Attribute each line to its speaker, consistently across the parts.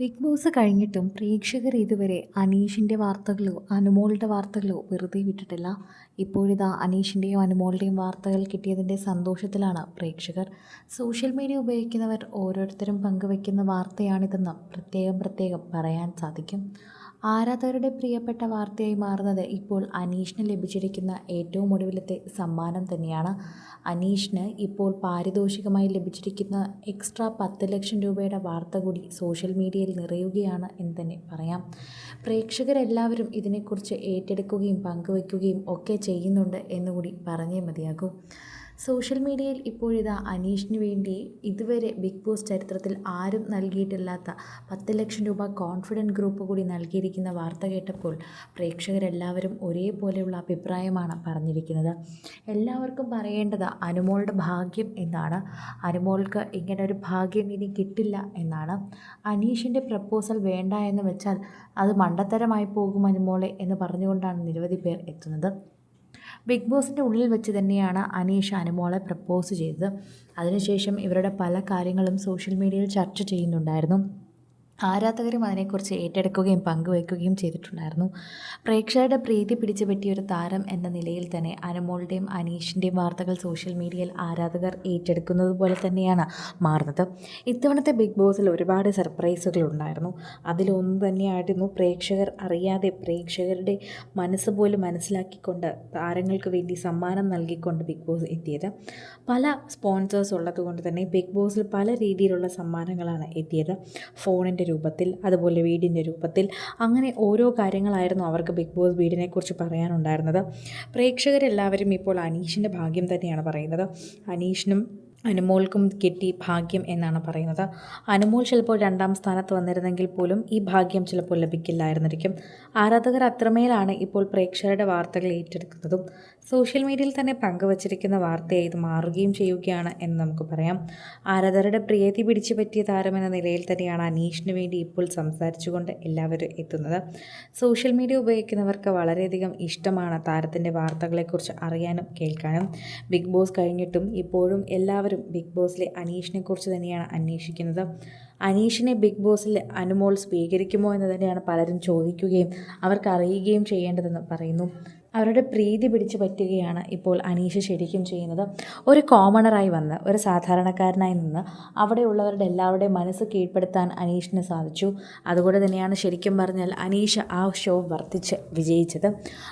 Speaker 1: Big boss കഴിഞ്ഞിട്ടും പ്രേക്ഷകർ ഇതുവരെ അനീഷിന്റെ വാർത്തകളോ അനുമോളുടെ വാർത്തകളോ വെറുതെ വിട്ടിട്ടില്ല. ഇപ്പോഴിതാ അനീഷിന്റെയും അനുമോളുടെയും വാർത്തകൾ കിട്ടിയതിന്റെ സന്തോഷത്തിലാണ് പ്രേക്ഷകർ. സോഷ്യൽ മീഡിയ ഉപയോഗിക്കുന്നവർ ഓരോരുത്തരും പങ്കുവയ്ക്കുന്ന വാർത്തയാണിതെന്ന് പ്രത്യേകം പ്രത്യേകം പറയാൻ സാധിക്കും. ആരാധകരുടെ പ്രിയപ്പെട്ട വാർത്തയായി മാറുന്നത് ഇപ്പോൾ അനീഷിന് ലഭിച്ചിരിക്കുന്ന ഏറ്റവും ഒടുവിലത്തെ സമ്മാനം തന്നെയാണ്. അനീഷിന് ഇപ്പോൾ പാരിതോഷികമായി ലഭിച്ചിരിക്കുന്ന എക്സ്ട്രാ പത്ത് ലക്ഷം രൂപയുടെ വാർത്ത കൂടി സോഷ്യൽ മീഡിയയിൽ നിറയുകയാണ് എന്ന് തന്നെ പറയാം. പ്രേക്ഷകരെല്ലാവരും ഇതിനെക്കുറിച്ച് ഏറ്റെടുക്കുകയും പങ്കുവയ്ക്കുകയും ഒക്കെ ചെയ്യുന്നുണ്ട് എന്നുകൂടി പറഞ്ഞേ മതിയാകൂ. സോഷ്യൽ മീഡിയയിൽ ഇപ്പോഴിതാ അനീഷിന് വേണ്ടി ഇതുവരെ ബിഗ് ബോസ് ചരിത്രത്തിൽ ആരും നൽകിയിട്ടില്ലാത്ത പത്ത് ലക്ഷം രൂപ കോൺഫിഡന്റ് ഗ്രൂപ്പ് കൂടി നൽകിയിരിക്കുന്ന വാർത്ത കേട്ടപ്പോൾ പ്രേക്ഷകരെല്ലാവരും ഒരേപോലെയുള്ള അഭിപ്രായമാണ് പറഞ്ഞിരിക്കുന്നത്. എല്ലാവർക്കും പറയേണ്ടത് അനുമോളുടെ ഭാഗ്യം എന്നാണ്. അനുമോൾക്ക് ഇങ്ങനെ ഒരു ഭാഗ്യം ഇനി കിട്ടില്ല എന്നാണ്. അനീഷിന്റെ പ്രപ്പോസൽ വേണ്ട എന്ന് വെച്ചാൽ അത് മണ്ടത്തരമായി പോകും അനുമോളെ എന്ന് പറഞ്ഞുകൊണ്ടാണ് നിരവധി പേർ എത്തുന്നത്. ബിഗ് ബോസിന്റെ ഉള്ളിൽ വെച്ച് തന്നെയാണ് അനീഷ് അനുമോളെ പ്രപ്പോസ് ചെയ്തത്. അതിനുശേഷം ഇവരുടെ പല കാര്യങ്ങളും സോഷ്യൽ മീഡിയയിൽ ചർച്ച ചെയ്യുന്നുണ്ടായിരുന്നു. ആരാധകരും അതിനെക്കുറിച്ച് ഏറ്റെടുക്കുകയും പങ്കുവയ്ക്കുകയും ചെയ്തിട്ടുണ്ടായിരുന്നു. പ്രേക്ഷകരുടെ പ്രീതി പിടിച്ചു പറ്റിയൊരു താരം എന്ന നിലയിൽ തന്നെ അനുമോളുടെയും അനീഷിന്റെയും വാർത്തകൾ സോഷ്യൽ മീഡിയയിൽ ആരാധകർ ഏറ്റെടുക്കുന്നത് പോലെ തന്നെയാണ് മാറുന്നത്. ഇത്തവണത്തെ ബിഗ് ബോസിൽ ഒരുപാട് സർപ്രൈസുകൾ ഉണ്ടായിരുന്നു. അതിലൊന്ന് തന്നെയായിരുന്നു പ്രേക്ഷകർ അറിയാതെ പ്രേക്ഷകരുടെ മനസ്സ് പോലും മനസ്സിലാക്കിക്കൊണ്ട് താരങ്ങൾക്ക് വേണ്ടി സമ്മാനം നൽകിക്കൊണ്ട് ബിഗ് ബോസ് എത്തിയത്. പല സ്പോൺസേഴ്സ് ഉള്ളതുകൊണ്ട് തന്നെ ബിഗ് ബോസിൽ പല രീതിയിലുള്ള സമ്മാനങ്ങളാണ് എത്തിയത്. ഫോണിന്റെ രൂപത്തിൽ അതുപോലെ വീടിന്റെ രൂപത്തിൽ അങ്ങനെ ഓരോ കാര്യങ്ങളായിരുന്നു അവർക്ക് ബിഗ് ബോസ് വീടിനെക്കുറിച്ച് പറയാനുണ്ടായിരുന്നത്. പ്രേക്ഷകരെല്ലാവരും ഇപ്പോൾ അനീഷിന്റെ ഭാഗ്യം തന്നെയാണ് പറയുന്നത്. അനീഷിനും അനുമോൾക്കും കിട്ടി ഭാഗ്യം എന്നാണ് പറയുന്നത്. അനുമോൾ ചിലപ്പോൾ രണ്ടാം സ്ഥാനത്ത് വന്നിരുന്നെങ്കിൽ പോലും ഈ ഭാഗ്യം ചിലപ്പോൾ ലഭിക്കില്ലായിരുന്നിരിക്കും. ആരാധകർ അത്രമേലാണ് ഇപ്പോൾ പ്രേക്ഷകരുടെ വാർത്തകൾ ഏറ്റെടുക്കുന്നതും. സോഷ്യൽ മീഡിയയിൽ തന്നെ പങ്കുവച്ചിരിക്കുന്ന വാർത്തയായി ഇത് മാറുകയും ചെയ്യുകയാണ് എന്ന് നമുക്ക് പറയാം. ആരാധകരുടെ പ്രിയതി പിടിച്ചു പറ്റിയ താരമെന്ന നിലയിൽ തന്നെയാണ് അനീഷിന് വേണ്ടി ഇപ്പോൾ സംസാരിച്ചുകൊണ്ട് എല്ലാവരും എത്തുന്നത്. സോഷ്യൽ മീഡിയ ഉപയോഗിക്കുന്നവർക്ക് വളരെയധികം ഇഷ്ടമാണ് താരത്തിന്റെ വാർത്തകളെക്കുറിച്ച് അറിയാനും കേൾക്കാനും. ബിഗ് ബോസ് കഴിഞ്ഞിട്ടും ഇപ്പോഴും എല്ലാവരും ബിഗ് ബോസിലെ അനീഷിനെ കുറിച്ച് തന്നെയാണ് അന്വേഷിക്കുന്നത്. അനീഷിനെ ബിഗ് ബോസിൽ അനുമോൾ സ്വീകരിക്കുമോ എന്ന് തന്നെയാണ് പലരും ചോദിക്കുകയും അവർക്കറിയുകയും ചെയ്യേണ്ടതെന്ന് പറയുന്നു. അവരുടെ പ്രീതി പിടിച്ചു പറ്റുകയാണ് ഇപ്പോൾ അനീഷ് ശരിക്കും ചെയ്യുന്നത്. ഒരു കോമണറായി വന്ന് ഒരു സാധാരണക്കാരനായി നിന്ന് അവിടെയുള്ളവരുടെ എല്ലാവരുടെയും മനസ്സ് കീഴ്പ്പെടുത്താൻ അനീഷിന് സാധിച്ചു. അതുകൊണ്ട് തന്നെയാണ് ശരിക്കും പറഞ്ഞാൽ അനീഷ് ആ ഷോ വർദ്ധിച്ച് വിജയിച്ചത്.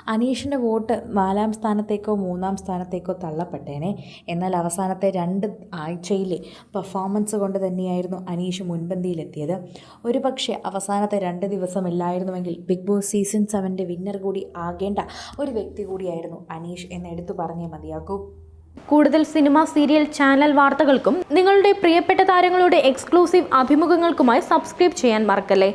Speaker 1: അനീഷിന്റെ വോട്ട് നാലാം സ്ഥാനത്തേക്കോ മൂന്നാം സ്ഥാനത്തേക്കോ തള്ളപ്പെട്ടേനെ. എന്നാൽ അവസാനത്തെ രണ്ട് ആഴ്ചയിലെ പെർഫോമൻസ് കൊണ്ട് തന്നെയായിരുന്നു അനീഷ് മുൻപന്തിയിലെത്തിയത്. ഒരു പക്ഷേ അവസാനത്തെ രണ്ട് ദിവസമില്ലായിരുന്നുവെങ്കിൽ ബിഗ് ബോസ് സീസൺ സെവന്റെ വിന്നർ കൂടി ആകേണ്ട ഒരു വ്യക്തി കൂടിയായിരുന്നു അനീഷ് എന്ന് എടുത്തു പറഞ്ഞേ മതിയാക്കൂ.
Speaker 2: കൂടുതൽ സിനിമ സീരിയൽ ചാനൽ വാർത്തകൾക്കും നിങ്ങളുടെ പ്രിയപ്പെട്ട താരങ്ങളുടെ എക്സ്ക്ലൂസീവ് അഭിമുഖങ്ങൾക്കുമായി സബ്സ്ക്രൈബ് ചെയ്യാൻ മറക്കല്ലേ?